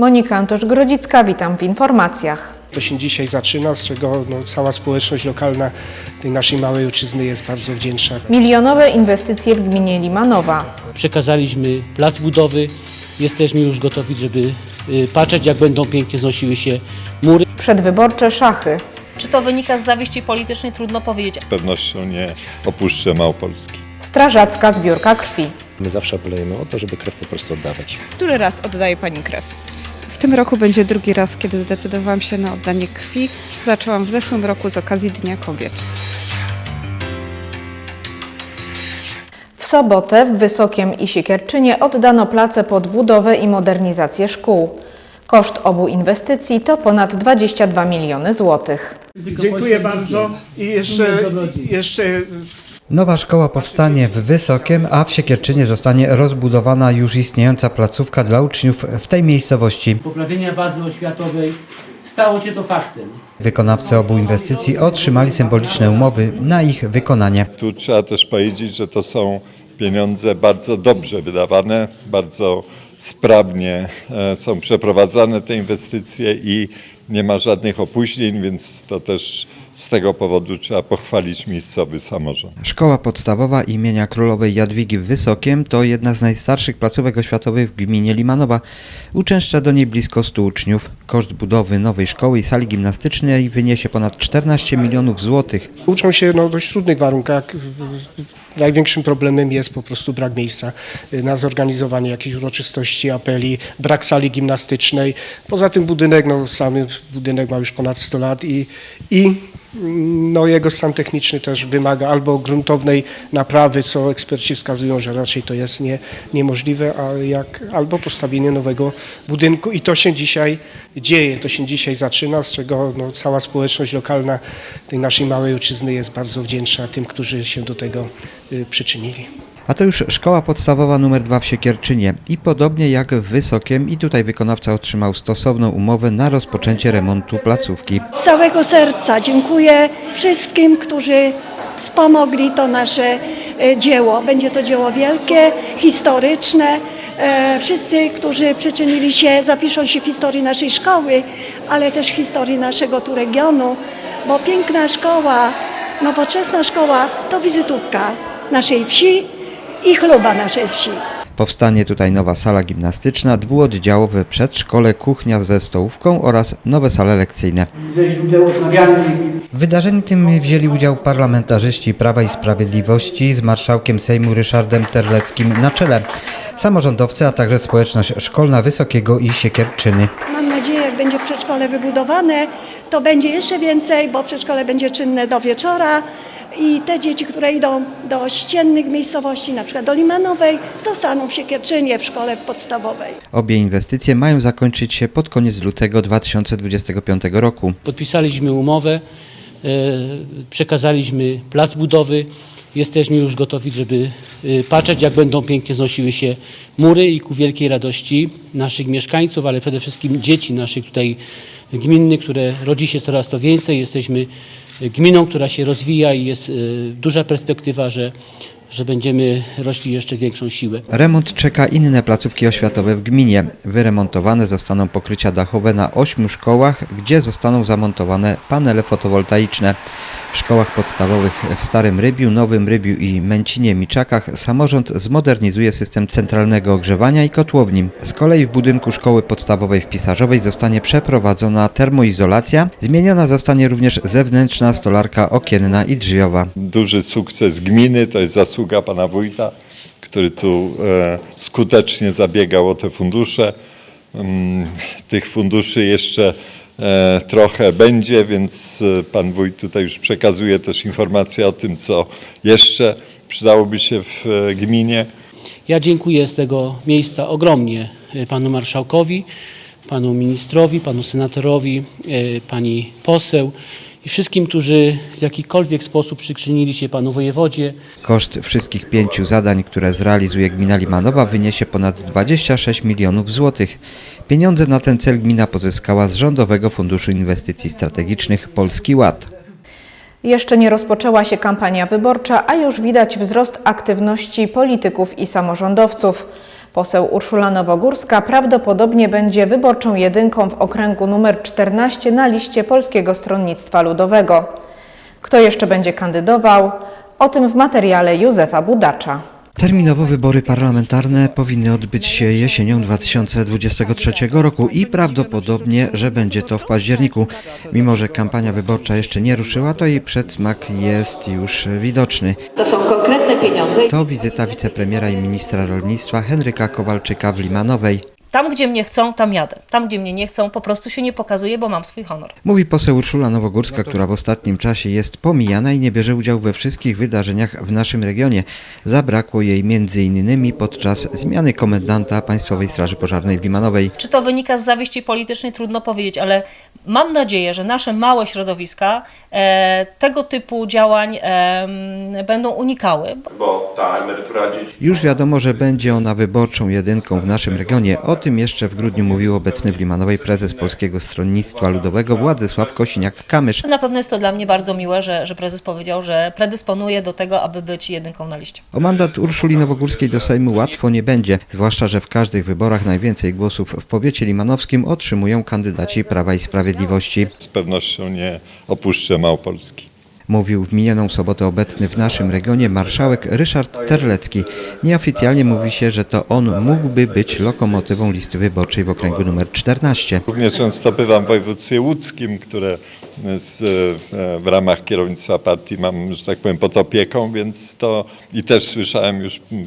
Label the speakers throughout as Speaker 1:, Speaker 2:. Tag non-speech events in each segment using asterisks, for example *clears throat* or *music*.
Speaker 1: Monika Antosz-Grodzicka, witam w informacjach.
Speaker 2: To się dzisiaj zaczyna, z czego no, cała społeczność lokalna tej naszej małej ojczyzny jest bardzo wdzięczna.
Speaker 1: Milionowe inwestycje w gminie Limanowa.
Speaker 3: Przekazaliśmy plac budowy. Jesteśmy już gotowi, żeby y, patrzeć, jak będą pięknie znosiły się mury.
Speaker 1: Przedwyborcze szachy.
Speaker 4: Czy to wynika z zawiści politycznej, trudno powiedzieć.
Speaker 5: Z pewnością nie opuszczę Małopolski.
Speaker 1: Strażacka zbiórka krwi.
Speaker 6: My zawsze apelujemy o to, żeby krew po prostu oddawać.
Speaker 7: Który raz oddaje Pani krew?
Speaker 8: W tym roku będzie drugi raz, kiedy zdecydowałam się na oddanie krwi. Zaczęłam w zeszłym roku z okazji Dnia Kobiet.
Speaker 1: W sobotę w Wysokiem i Siekierczynie oddano place pod budowę i modernizację szkół. Koszt obu inwestycji to ponad 22 miliony złotych.
Speaker 2: Dziękuję bardzo i jeszcze, jeszcze
Speaker 9: Nowa szkoła powstanie w Wysokiem, a w Siekierczynie zostanie rozbudowana już istniejąca placówka dla uczniów w tej miejscowości.
Speaker 3: Poprawienia bazy oświatowej stało się to faktem.
Speaker 9: Wykonawcy obu inwestycji otrzymali symboliczne umowy na ich wykonanie.
Speaker 5: Tu trzeba też powiedzieć, że to są pieniądze bardzo dobrze wydawane, bardzo sprawnie e, są przeprowadzane te inwestycje i nie ma żadnych opóźnień, więc to też z tego powodu trzeba pochwalić miejscowy samorząd.
Speaker 9: Szkoła podstawowa imienia królowej Jadwigi w Wysokiem to jedna z najstarszych placówek oświatowych w gminie Limanowa. Uczęszcza do niej blisko 100 uczniów. Koszt budowy nowej szkoły i sali gimnastycznej wyniesie ponad 14 milionów złotych.
Speaker 2: uczą się no, w dość trudnych warunkach. Największym problemem jest po prostu brak miejsca y, na zorganizowanie jakichś uroczystości, apeli, brak sali gimnastycznej. Poza tym budynek, no sam budynek ma już ponad 100 lat i, i no, jego stan techniczny też wymaga albo gruntownej naprawy, co eksperci wskazują, że raczej to jest nie, niemożliwe, a jak, albo postawienie nowego budynku i to się dzisiaj dzieje, to się dzisiaj zaczyna, z czego no, cała społeczność lokalna tej naszej małej ojczyzny jest bardzo wdzięczna tym, którzy się do tego y, przyczynili.
Speaker 9: A to już szkoła podstawowa numer 2 w Siekierczynie. I podobnie jak w Wysokiem i tutaj wykonawca otrzymał stosowną umowę na rozpoczęcie remontu placówki.
Speaker 10: Całego serca dziękuję wszystkim, którzy wspomogli to nasze e, dzieło. Będzie to dzieło wielkie, historyczne. E, Wszyscy, którzy przyczynili się, zapiszą się w historii naszej szkoły, ale też historii naszego tu regionu, bo piękna szkoła, nowoczesna szkoła to wizytówka naszej wsi i chluba naszej wsi.
Speaker 9: Powstanie tutaj nowa sala gimnastyczna, dwuoddziałowe przedszkole, kuchnia ze stołówką oraz nowe sale lekcyjne.
Speaker 3: Ze źródeł odnawialnych
Speaker 9: W wydarzeniu tym wzięli udział parlamentarzyści Prawa i Sprawiedliwości z marszałkiem Sejmu Ryszardem Terleckim na czele, samorządowcy, a także społeczność szkolna Wysokiego i Siekierczyny.
Speaker 10: Mam nadzieję, jak będzie przedszkole wybudowane, to będzie jeszcze więcej, bo przedszkole będzie czynne do wieczora i te dzieci, które idą do ściennych miejscowości, na przykład do Limanowej, zostaną w Siekierczynie w szkole podstawowej.
Speaker 9: Obie inwestycje mają zakończyć się pod koniec lutego 2025 roku.
Speaker 3: podpisaliśmy umowę, e, przekazaliśmy plac budowy. Jesteśmy już gotowi, żeby y, patrzeć, jak będą pięknie znosiły się mury i ku wielkiej radości naszych mieszkańców, ale przede wszystkim dzieci naszych tutaj gminnych, które rodzi się coraz to więcej. Jesteśmy gminą, która się rozwija i jest y, duża perspektywa, że, że będziemy rośli jeszcze większą siłę.
Speaker 9: Remont czeka inne placówki oświatowe w gminie. Wyremontowane zostaną pokrycia dachowe na ośmiu szkołach, gdzie zostaną zamontowane panele fotowoltaiczne. W szkołach podstawowych w Starym Rybiu, Nowym Rybiu i Męcinie Miczakach samorząd zmodernizuje system centralnego ogrzewania i kotłowni. Z kolei w budynku szkoły podstawowej w Pisarzowej zostanie przeprowadzona termoizolacja. Zmieniona zostanie również zewnętrzna stolarka okienna i drzwiowa.
Speaker 5: Duży sukces gminy, to jest zasługa pana wójta, który tu e, skutecznie zabiegał o te fundusze. Mm, Tych funduszy jeszcze e, trochę będzie, więc e, pan wójt tutaj już przekazuje też informacje o tym, co jeszcze przydałoby się w gminie.
Speaker 3: Ja dziękuję z tego miejsca ogromnie panu marszałkowi, panu ministrowi, panu senatorowi, pani poseł i wszystkim, którzy w jakikolwiek sposób przyczynili się panu wojewodzie.
Speaker 9: Koszt wszystkich pięciu zadań, które zrealizuje gmina Limanowa wyniesie ponad 26 milionów złotych. Pieniądze na ten cel gmina pozyskała z Rządowego Funduszu Inwestycji Strategicznych Polski Ład.
Speaker 1: Jeszcze nie rozpoczęła się kampania wyborcza, a już widać wzrost aktywności polityków i samorządowców. Poseł Urszula Nowogórska prawdopodobnie będzie wyborczą jedynką w okręgu numer 14 na liście Polskiego Stronnictwa Ludowego. Kto jeszcze będzie kandydował? O tym w materiale Józefa Budacza.
Speaker 9: Terminowo wybory parlamentarne powinny odbyć się jesienią 2023 roku i prawdopodobnie, że będzie to w październiku. Mimo, że kampania wyborcza jeszcze nie ruszyła, to jej przedsmak jest już widoczny.
Speaker 11: To są konkretne pieniądze.
Speaker 9: To wizyta wicepremiera i ministra rolnictwa Henryka Kowalczyka w Limanowej.
Speaker 4: Tam, gdzie mnie chcą, tam jadę. Tam, gdzie mnie nie chcą, po prostu się nie pokazuję, bo mam swój honor.
Speaker 9: Mówi poseł Urszula Nowogórska, która w ostatnim czasie jest pomijana i nie bierze udziału we wszystkich wydarzeniach w naszym regionie. Zabrakło jej m.in. podczas zmiany komendanta Państwowej Straży Pożarnej w Limanowej.
Speaker 4: Czy to wynika z zawiści politycznej, trudno powiedzieć, ale mam nadzieję, że nasze małe środowiska e, tego typu działań em, będą unikały.
Speaker 12: bo ta emerytura dzieci
Speaker 9: Już wiadomo, że będzie ona wyborczą jedynką w naszym regionie. O tym jeszcze w grudniu mówił obecny w Limanowej prezes Polskiego Stronnictwa Ludowego Władysław Kosiniak-Kamysz.
Speaker 4: Na pewno jest to dla mnie bardzo miłe, że, że prezes powiedział, że predysponuje do tego, aby być jedynką na liście.
Speaker 9: O mandat Urszuli Nowogórskiej do Sejmu łatwo nie będzie, zwłaszcza, że w każdych wyborach najwięcej głosów w powiecie limanowskim otrzymują kandydaci Prawa i Sprawiedliwości.
Speaker 5: Z pewnością nie opuszczę Małopolski.
Speaker 9: Mówił w minioną sobotę obecny w naszym regionie marszałek Ryszard Terlecki. Nieoficjalnie mówi się, że to on mógłby być lokomotywą listy wyborczej w okręgu numer 14.
Speaker 5: Równie często bywam w województwie łódzkim, które z, e, w ramach kierownictwa partii mam, że tak powiem, pod opieką, więc to i też słyszałem już mm,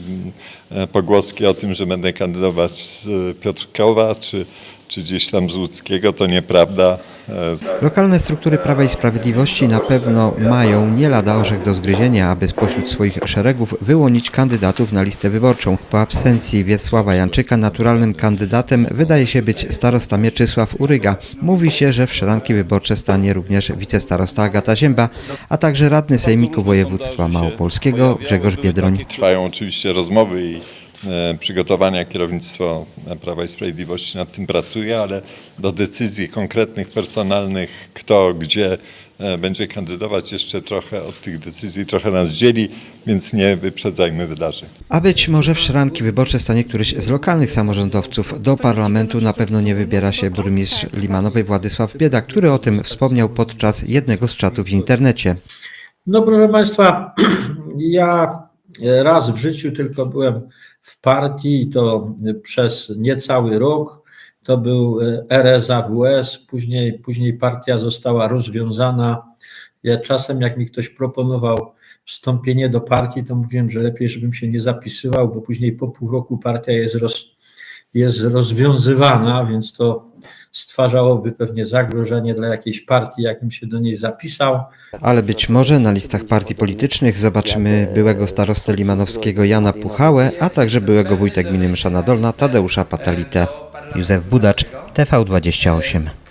Speaker 5: e, pogłoski o tym, że będę kandydować z Piotrkowa czy, czy gdzieś tam z Łódzkiego, to nieprawda. E,
Speaker 9: Lokalne struktury Prawa i Sprawiedliwości na pewno mają nie lada orzech do zgryzienia, aby spośród swoich szeregów wyłonić kandydatów na listę wyborczą. Po absencji Wiesława Janczyka naturalnym kandydatem wydaje się być starosta Mieczysław Uryga. Mówi się, że w szranki wyborcze stanie również wicestarosta Agata Zięba, a także radny Sejmiku Województwa Małopolskiego Grzegorz Biedroń.
Speaker 5: Trwają oczywiście rozmowy i przygotowania kierownictwo Prawa i Sprawiedliwości nad tym pracuje, ale do decyzji konkretnych, personalnych, kto, gdzie e, będzie kandydować, jeszcze trochę od tych decyzji trochę nas dzieli, więc nie wyprzedzajmy wydarzeń.
Speaker 9: A być może w szranki wyborcze stanie któryś z lokalnych samorządowców. Do parlamentu na pewno nie wybiera się burmistrz Limanowej Władysław Bieda, który o tym wspomniał podczas jednego z czatów w internecie.
Speaker 12: No proszę Państwa, *clears throat* ja raz w życiu tylko byłem w partii i to przez niecały rok. To był RSAWS, później, później partia została rozwiązana. Ja czasem jak mi ktoś proponował wstąpienie do partii, to mówiłem, że lepiej, żebym się nie zapisywał, bo później po pół roku partia jest, roz, jest rozwiązywana, więc to stwarzałoby pewnie zagrożenie dla jakiejś partii, jakim się do niej zapisał.
Speaker 9: Ale być może na listach partii politycznych zobaczymy byłego starostę limanowskiego Jana Puchałę, a także byłego wójta gminy Mszana Dolna Tadeusza Patalitę. Józef Budacz, TV28.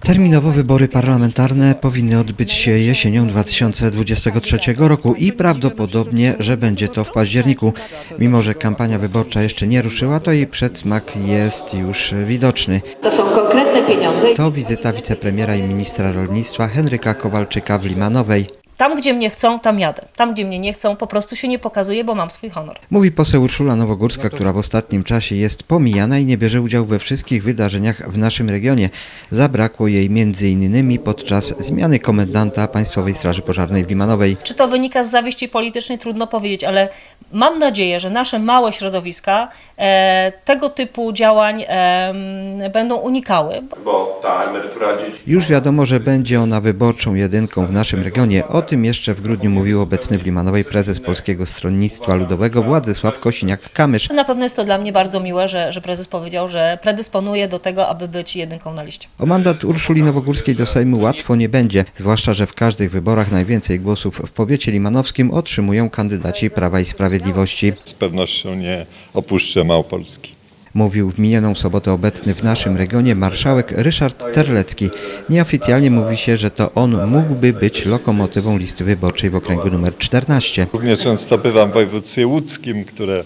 Speaker 9: Terminowo wybory parlamentarne powinny odbyć się jesienią 2023 roku i prawdopodobnie, że będzie to w październiku. Mimo, że kampania wyborcza jeszcze nie ruszyła, to jej przedsmak jest już widoczny.
Speaker 11: To są konkretne pieniądze.
Speaker 9: To wizyta wicepremiera i ministra rolnictwa Henryka Kowalczyka w Limanowej.
Speaker 4: Tam, gdzie mnie chcą, tam jadę. Tam, gdzie mnie nie chcą, po prostu się nie pokazuję, bo mam swój honor.
Speaker 9: Mówi poseł Urszula Nowogórska, która w ostatnim czasie jest pomijana i nie bierze udziału we wszystkich wydarzeniach w naszym regionie. Zabrakło jej m.in. podczas zmiany komendanta Państwowej Straży Pożarnej w Limanowej.
Speaker 4: Czy to wynika z zawiści politycznej, trudno powiedzieć, ale mam nadzieję, że nasze małe środowiska e, tego typu działań em, będą unikały.
Speaker 12: Bo ta emerytura dzieci
Speaker 9: Już wiadomo, że będzie ona wyborczą jedynką w naszym regionie. O tym jeszcze w grudniu mówił obecny w Limanowej prezes Polskiego Stronnictwa Ludowego Władysław Kosiniak-Kamysz.
Speaker 4: Na pewno jest to dla mnie bardzo miłe, że, że prezes powiedział, że predysponuje do tego, aby być jedynką na liście.
Speaker 9: O mandat Urszuli Nowogórskiej do Sejmu łatwo nie będzie, zwłaszcza, że w każdych wyborach najwięcej głosów w powiecie limanowskim otrzymują kandydaci Prawa i Sprawiedliwości.
Speaker 5: Z pewnością nie opuszczę Małopolski.
Speaker 9: Mówił w minioną sobotę obecny w naszym regionie marszałek Ryszard Terlecki. Nieoficjalnie mówi się, że to on mógłby być lokomotywą listy wyborczej w okręgu numer 14.
Speaker 5: Równie często bywam w województwie łódzkim, które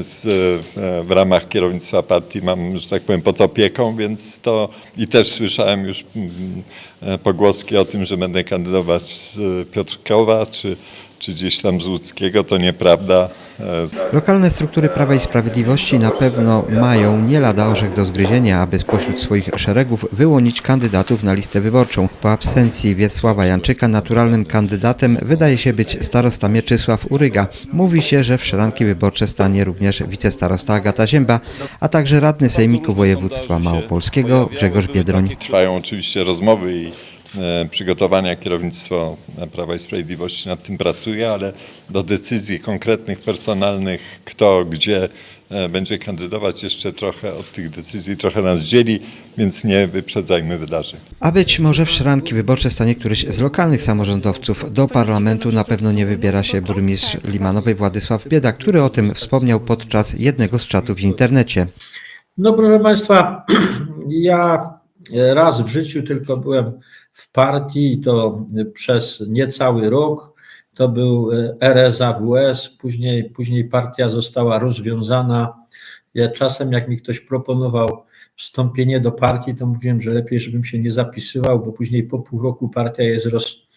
Speaker 5: z, e, w ramach kierownictwa partii mam, że tak powiem, pod opieką, więc to i też słyszałem już mm, e, pogłoski o tym, że będę kandydować z Piotrkowa czy, czy gdzieś tam z Łódzkiego, to nieprawda.
Speaker 9: Lokalne struktury Prawa i Sprawiedliwości na pewno mają nie lada orzech do zgryzienia, aby spośród swoich szeregów wyłonić kandydatów na listę wyborczą. Po absencji Wiesława Janczyka naturalnym kandydatem wydaje się być starosta Mieczysław Uryga. Mówi się, że w szranki wyborcze stanie również wicestarosta Agata Zięba, a także radny Sejmiku Województwa Małopolskiego Grzegorz Biedroń.
Speaker 5: Trwają oczywiście rozmowy i przygotowania. Kierownictwo Prawa i Sprawiedliwości nad tym pracuje, ale do decyzji konkretnych, personalnych, kto, gdzie e, będzie kandydować, jeszcze trochę od tych decyzji trochę nas dzieli, więc nie wyprzedzajmy wydarzeń.
Speaker 9: A być może w szranki wyborcze stanie któryś z lokalnych samorządowców. Do parlamentu na pewno nie wybiera się burmistrz Limanowej Władysław Bieda, który o tym wspomniał podczas jednego z czatów w internecie.
Speaker 12: No proszę Państwa, *clears throat* ja raz w życiu tylko byłem w partii i to przez niecały rok. To był RSAWS, później, później partia została rozwiązana. Ja czasem jak mi ktoś proponował wstąpienie do partii, to mówiłem, że lepiej, żebym się nie zapisywał, bo później po pół roku partia jest, roz,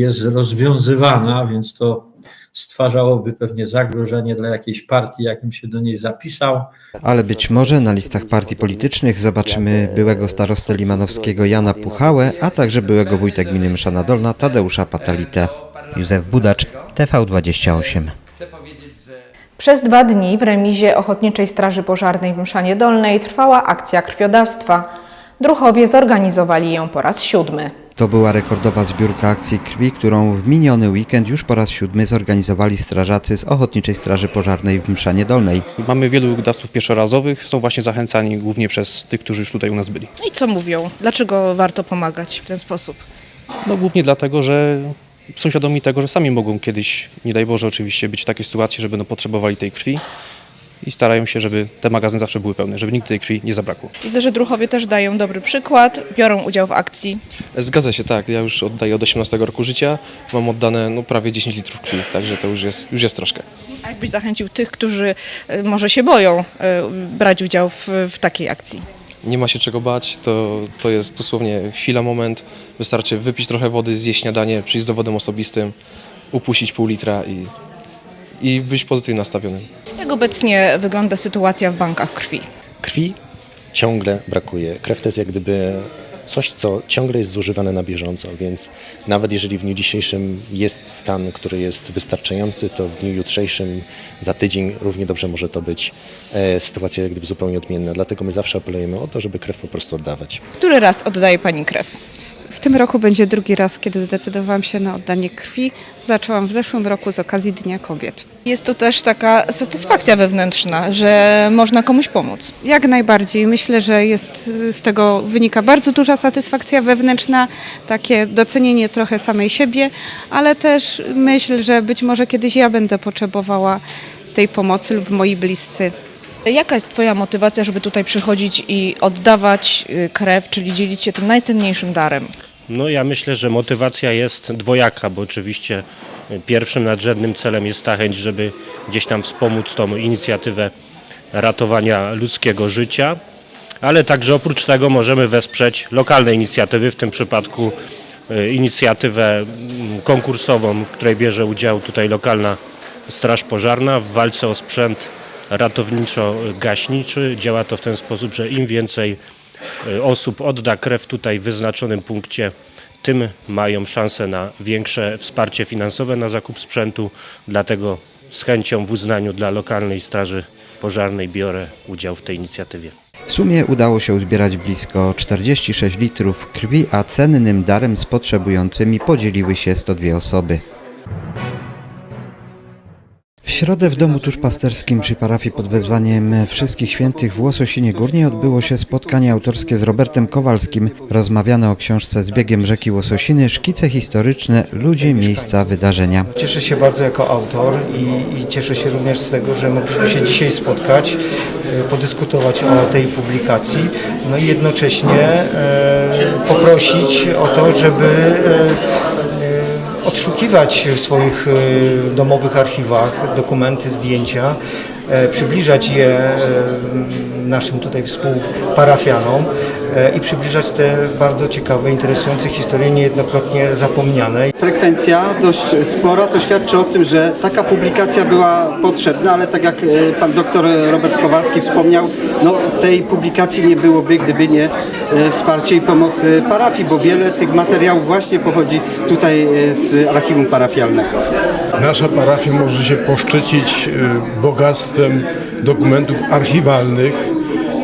Speaker 12: jest rozwiązywana, więc to stwarzałoby pewnie zagrożenie dla jakiejś partii, jakbym się do niej zapisał.
Speaker 9: Ale być może na listach partii politycznych zobaczymy byłego starostę limanowskiego Jana Puchałę, a także byłego wójta gminy Mszana Dolna Tadeusza Patalitę. Józef Budacz, TV28.
Speaker 1: Przez dwa dni w remizie Ochotniczej Straży Pożarnej w Mszanie Dolnej trwała akcja krwiodawstwa. Druchowie zorganizowali ją po raz siódmy.
Speaker 9: To była rekordowa zbiórka akcji krwi, którą w miniony weekend już po raz siódmy zorganizowali strażacy z Ochotniczej Straży Pożarnej w Mszanie Dolnej.
Speaker 13: Mamy wielu dawców pierwszorazowych, są właśnie zachęcani głównie przez tych, którzy już tutaj u nas byli.
Speaker 7: No I co mówią? Dlaczego warto pomagać w ten sposób?
Speaker 13: No głównie dlatego, że są świadomi tego, że sami mogą kiedyś, nie daj Boże oczywiście, być w takiej sytuacji, że będą potrzebowali tej krwi i starają się, żeby te magazyny zawsze były pełne, żeby nigdy tej krwi nie zabrakło.
Speaker 7: Widzę, że druhowie też dają dobry przykład, biorą udział w akcji.
Speaker 6: Zgadza się, tak. Ja już oddaję od 18 roku życia. Mam oddane no, prawie 10 litrów krwi, także to już jest, już jest troszkę.
Speaker 7: A jakbyś zachęcił tych, którzy y, może się boją y, brać udział w, w takiej akcji?
Speaker 6: Nie ma się czego bać, to, to jest dosłownie chwila, moment. Wystarczy wypić trochę wody, zjeść śniadanie, przyjść z dowodem osobistym, upuścić pół litra i, i być pozytywnie nastawionym.
Speaker 7: Jak obecnie wygląda sytuacja w bankach krwi?
Speaker 6: Krwi ciągle brakuje. Krew to jest jak gdyby coś, co ciągle jest zużywane na bieżąco, więc nawet jeżeli w dniu dzisiejszym jest stan, który jest wystarczający, to w dniu jutrzejszym, za tydzień równie dobrze może to być e, sytuacja jak gdyby zupełnie odmienna. Dlatego my zawsze apelujemy o to, żeby krew po prostu oddawać.
Speaker 7: Który raz oddaje Pani krew?
Speaker 8: W tym roku będzie drugi raz, kiedy zdecydowałam się na oddanie krwi. Zaczęłam w zeszłym roku z okazji Dnia Kobiet.
Speaker 7: Jest to też taka satysfakcja wewnętrzna, że można komuś pomóc.
Speaker 8: Jak najbardziej. Myślę, że jest z tego wynika bardzo duża satysfakcja wewnętrzna, takie docenienie trochę samej siebie, ale też myśl, że być może kiedyś ja będę potrzebowała tej pomocy lub moi bliscy.
Speaker 7: Jaka jest Twoja motywacja, żeby tutaj przychodzić i oddawać y, krew, czyli dzielić się tym najcenniejszym darem?
Speaker 14: No ja myślę, że motywacja jest dwojaka, bo oczywiście pierwszym nadrzędnym celem jest ta chęć, żeby gdzieś tam wspomóc tą inicjatywę ratowania ludzkiego życia, ale także oprócz tego możemy wesprzeć lokalne inicjatywy, w tym przypadku y, inicjatywę mm, konkursową, w której bierze udział tutaj lokalna Straż Pożarna w walce o sprzęt ratowniczo-gaśniczy. Działa to w ten sposób, że im więcej y, osób odda krew tutaj w wyznaczonym punkcie, tym mają szansę na większe wsparcie finansowe na zakup sprzętu. Dlatego z chęcią w uznaniu dla lokalnej Straży Pożarnej biorę udział w tej inicjatywie.
Speaker 9: W sumie udało się uzbierać blisko 46 litrów krwi, a cennym darem z potrzebującymi podzieliły się 102 osoby. W środę w domu tuszpasterskim przy parafii pod wezwaniem Wszystkich Świętych w Łososinie Górnej odbyło się spotkanie autorskie z Robertem Kowalskim. Rozmawiano o książce z biegiem rzeki Łososiny, szkice historyczne, ludzie, miejsca, wydarzenia.
Speaker 15: Cieszę się bardzo jako autor i, i cieszę się również z tego, że mogliśmy się dzisiaj spotkać, e, podyskutować o tej publikacji, no i jednocześnie e, poprosić o to, żeby e, odszukiwać w swoich e, domowych archiwach dokumenty, zdjęcia przybliżać je e, naszym tutaj współparafianom e, i przybliżać te bardzo ciekawe, interesujące historie, niejednokrotnie zapomniane.
Speaker 16: Frekwencja dość spora, to świadczy o tym, że taka publikacja była potrzebna, ale tak jak e, pan doktor Robert Kowalski wspomniał, no, tej publikacji nie byłoby, gdyby nie e, wsparcie i pomoc e, parafii, bo wiele tych materiałów właśnie pochodzi tutaj e, z archiwum parafialnego.
Speaker 17: Nasza parafia może się poszczycić y, dokumentów archiwalnych,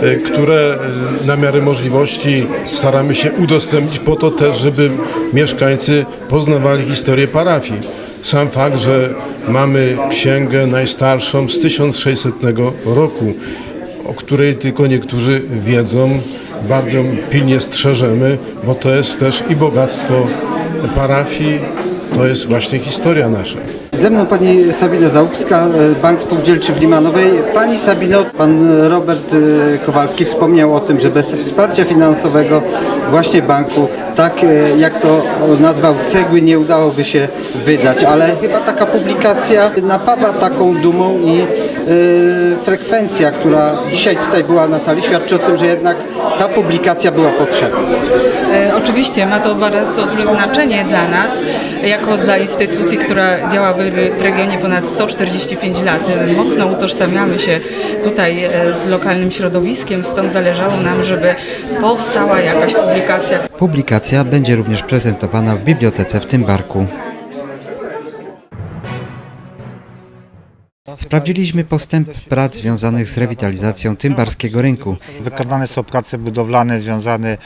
Speaker 17: y, które y, na miarę możliwości staramy się udostępnić po to też, żeby mieszkańcy poznawali historię parafii. Sam fakt, że mamy księgę najstarszą z 1600 roku, o której tylko niektórzy wiedzą, bardzo pilnie strzeżemy, bo to jest też i bogactwo parafii, to jest właśnie historia nasza.
Speaker 16: Ze mną pani Sabina Zaubska, e, Bank Spółdzielczy w Limanowej. Pani Sabino, pan Robert e, Kowalski wspomniał o tym, że bez wsparcia finansowego właśnie banku, tak e, jak to nazwał cegły, nie udałoby się wydać, ale chyba taka publikacja napawa taką dumą i frekwencja, która dzisiaj tutaj była na sali, świadczy o tym, że jednak ta publikacja była potrzebna.
Speaker 18: E, Oczywiście ma to bardzo duże znaczenie dla nas, jako dla instytucji, która działa w re- w regionie ponad 145 lat. E, Mocno utożsamiamy się tutaj e, z lokalnym środowiskiem, stąd zależało nam, żeby powstała jakaś publikacja,
Speaker 9: Publikacja będzie również prezentowana w bibliotece w Tymbarku. Sprawdziliśmy postęp prac związanych z rewitalizacją tymbarskiego rynku.
Speaker 19: Wykonane są prace budowlane związane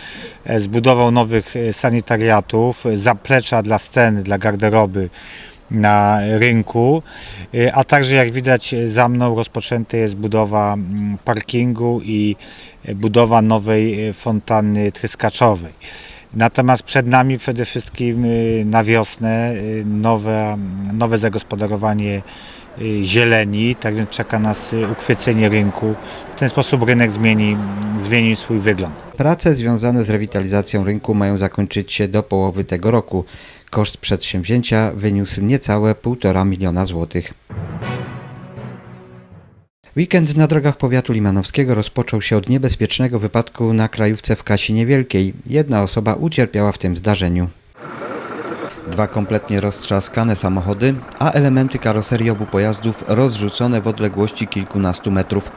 Speaker 19: e, z budową nowych e, sanitariatów, e, zaplecza dla sceny, dla garderoby na rynku, a także jak widać za mną rozpoczęta jest budowa parkingu i budowa nowej fontanny tryskaczowej. Natomiast przed nami przede wszystkim e, na wiosnę e, nowe, nowe zagospodarowanie e, zieleni, tak więc czeka nas e, uchwycenie rynku. W ten sposób rynek zmieni, zmieni swój wygląd.
Speaker 9: Prace związane z rewitalizacją rynku mają zakończyć się do połowy tego roku. Koszt przedsięwzięcia wyniósł niecałe 1,5 miliona złotych. Weekend na drogach powiatu limanowskiego rozpoczął się od niebezpiecznego wypadku na krajówce w Kasinie Wielkiej. Jedna osoba ucierpiała w tym zdarzeniu. Dwa kompletnie roztrzaskane samochody, a elementy karoserii obu pojazdów rozrzucone w odległości kilkunastu metrów.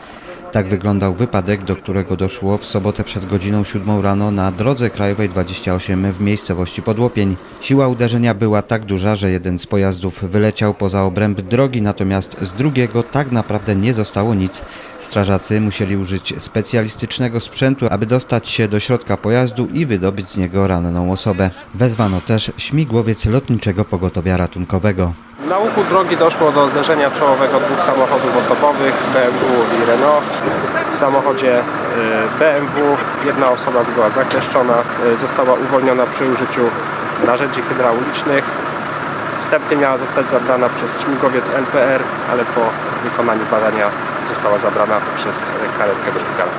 Speaker 9: Tak wyglądał wypadek, do którego doszło w sobotę przed godziną 7 rano na drodze krajowej 28 w miejscowości Podłopień. Siła uderzenia była tak duża, że jeden z pojazdów wyleciał poza obręb drogi, natomiast z drugiego tak naprawdę nie zostało nic. Strażacy musieli użyć specjalistycznego sprzętu, aby dostać się do środka pojazdu i wydobyć z niego ranną osobę. Wezwano też śmigłowiec lotniczego pogotowia ratunkowego.
Speaker 20: Na łuku drogi doszło do zderzenia czołowego dwóch samochodów osobowych BMW i Renault. W samochodzie y, BMW jedna osoba była zakleszczona, y, została uwolniona przy użyciu narzędzi hydraulicznych. Wstępnie miała zostać zabrana przez śmigłowiec LPR, ale po wykonaniu badania została zabrana przez karetkę do szpitala.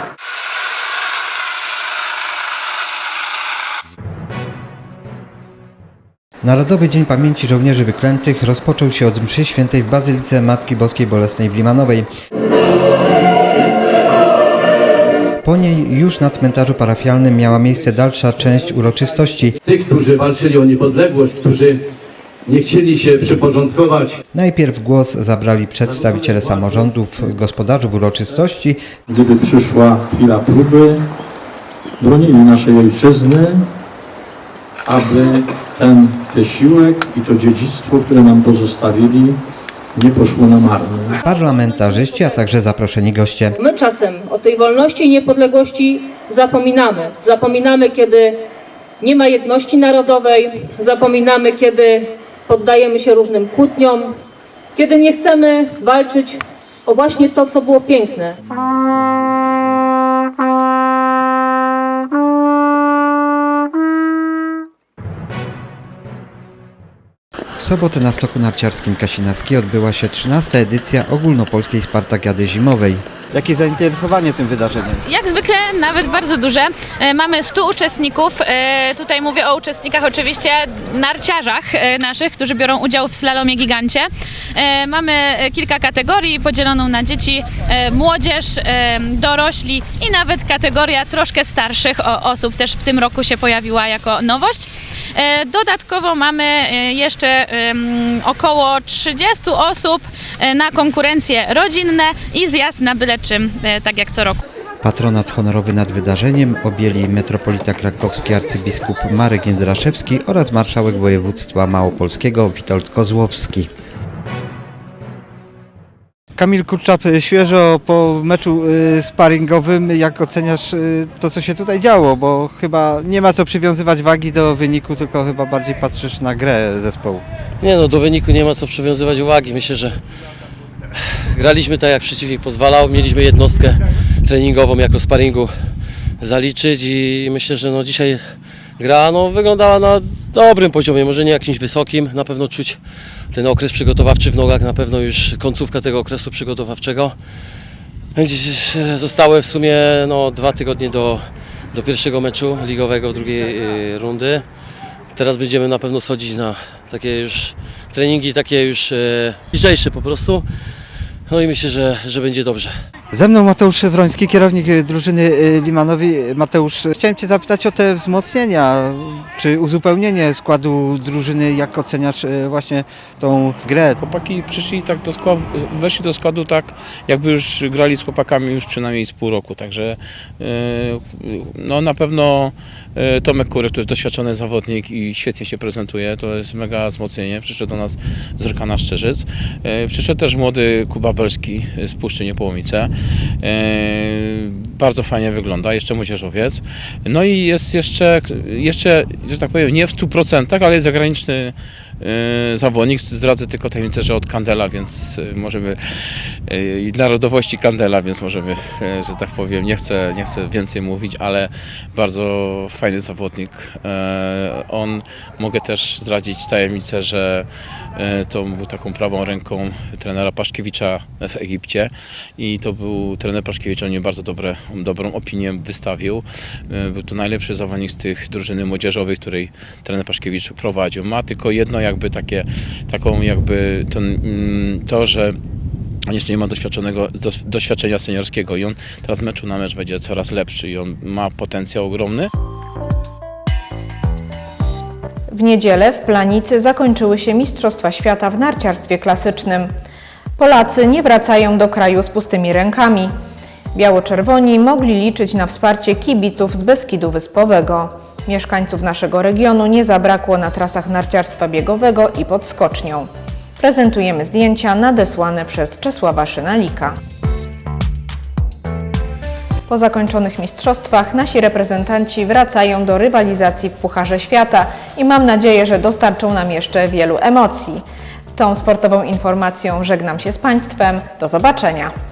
Speaker 9: Narodowy Dzień Pamięci Żołnierzy Wyklętych rozpoczął się od mszy świętej w Bazylice Matki Boskiej Bolesnej w Limanowej. Po niej już na cmentarzu parafialnym miała miejsce dalsza część uroczystości.
Speaker 21: Tych, którzy walczyli o niepodległość, którzy nie chcieli się przyporządkować.
Speaker 9: Najpierw głos zabrali przedstawiciele samorządów, gospodarzów uroczystości,
Speaker 22: Gdyby przyszła chwila próby, bronili naszej ojczyzny, aby ten wysiłek i to dziedzictwo, które nam pozostawili, nie poszło na marne.
Speaker 9: parlamentarzyści, a także zaproszeni goście.
Speaker 4: My czasem o tej wolności i niepodległości zapominamy. Zapominamy, kiedy nie ma jedności narodowej, zapominamy, kiedy poddajemy się różnym kłótniom, kiedy nie chcemy walczyć o właśnie to, co było piękne.
Speaker 9: W sobotę na stoku narciarskim Kasinackiej odbyła się 13. edycja ogólnopolskiej Spartakiady Zimowej.
Speaker 16: Jakie zainteresowanie tym wydarzeniem?
Speaker 23: Jak zwykle nawet bardzo duże. E, Mamy 100 uczestników. E, Tutaj mówię o uczestnikach oczywiście narciarzach e, naszych, którzy biorą udział w slalomie gigancie. Mamy kilka kategorii podzieloną na dzieci, młodzież, dorośli i nawet kategoria troszkę starszych osób też w tym roku się pojawiła jako nowość. Dodatkowo mamy jeszcze około 30 osób na konkurencje rodzinne i zjazd na byle czym, e, tak jak co roku.
Speaker 9: Patronat honorowy nad wydarzeniem objęli metropolita krakowski arcybiskup Marek Jędraszewski oraz marszałek województwa małopolskiego Witold Kozłowski.
Speaker 16: Kamil Kurczap, y, świeżo po meczu y, sparingowym, jak oceniasz to, co się tutaj działo? Bo chyba nie ma co przywiązywać wagi do wyniku, tylko chyba bardziej patrzysz na grę zespołu.
Speaker 24: Nie no, do wyniku nie ma co przywiązywać uwagi. Myślę, że graliśmy tak jak przeciwnik pozwalał. Mieliśmy jednostkę treningową jako sparingu zaliczyć i myślę, że no dzisiaj gra no, wyglądała na dobrym poziomie, może nie jakimś wysokim. Na pewno czuć ten okres przygotowawczy w nogach, na pewno już końcówka tego okresu przygotowawczego. Dziś zostały w sumie no, dwa tygodnie do, do pierwszego meczu ligowego drugiej y, rundy. Teraz będziemy na pewno schodzić na takie już treningi, takie już e, lżejsze po prostu. No i myślę, że, że będzie dobrze.
Speaker 16: Ze mną Mateusz Wroński, kierownik y, drużyny y, Limanowi. Mateusz, chciałem Cię zapytać o te wzmocnienia, czy uzupełnienie składu drużyny, jak oceniasz y, właśnie tą grę?
Speaker 25: Chłopaki przyszli tak do składu, weszli do składu tak, jakby już grali z chłopakami już przynajmniej z pół roku, także e, no na pewno Tomek Kurek to jest doświadczony zawodnik i świetnie się prezentuje, to jest mega wzmocnienie, przyszedł do nas z Rykana Szczerzyc, przyszedł też młody Kuba Belski z Puszczy Niepołomice, bardzo fajnie wygląda, jeszcze młodzieżowiec, no i jest jeszcze, jeszcze, że tak powiem, nie w 100%, ale jest zagraniczny e, zawodnik, zdradzę tylko tajemnicę, że od Kandela, więc e, możemy e, i narodowości Kandela, więc możemy, e, że tak powiem, nie chcę, nie chcę więcej mówić, ale bardzo fajny zawodnik. E, On, mogę też zdradzić tajemnicę, że e, to był taką prawą ręką trenera Paszkiewicza w Egipcie i to był trener Paszkiewicz, on mnie bardzo dobre, dobrą opinię wystawił. E, Był to najlepszy zawodnik z tych drużyny młodzieżowych, której trener Paszkiewicz prowadził. Ma tylko jedno jakby takie, taką jakby ten, mm, to, że on jeszcze nie ma doświadczonego, doświadczenia seniorskiego i on teraz meczu na mecz będzie coraz lepszy i on ma potencjał ogromny.
Speaker 1: W niedzielę w Planicy zakończyły się Mistrzostwa Świata w narciarstwie klasycznym. Polacy nie wracają do kraju z pustymi rękami. Biało-czerwoni mogli liczyć na wsparcie kibiców z Beskidu Wyspowego. Mieszkańców naszego regionu nie zabrakło na trasach narciarstwa biegowego i pod skocznią. Prezentujemy zdjęcia nadesłane przez Czesława Szynalika. Po zakończonych mistrzostwach nasi reprezentanci wracają do rywalizacji w Pucharze Świata i mam nadzieję, że dostarczą nam jeszcze wielu emocji. Tą sportową informacją żegnam się z Państwem. Do zobaczenia.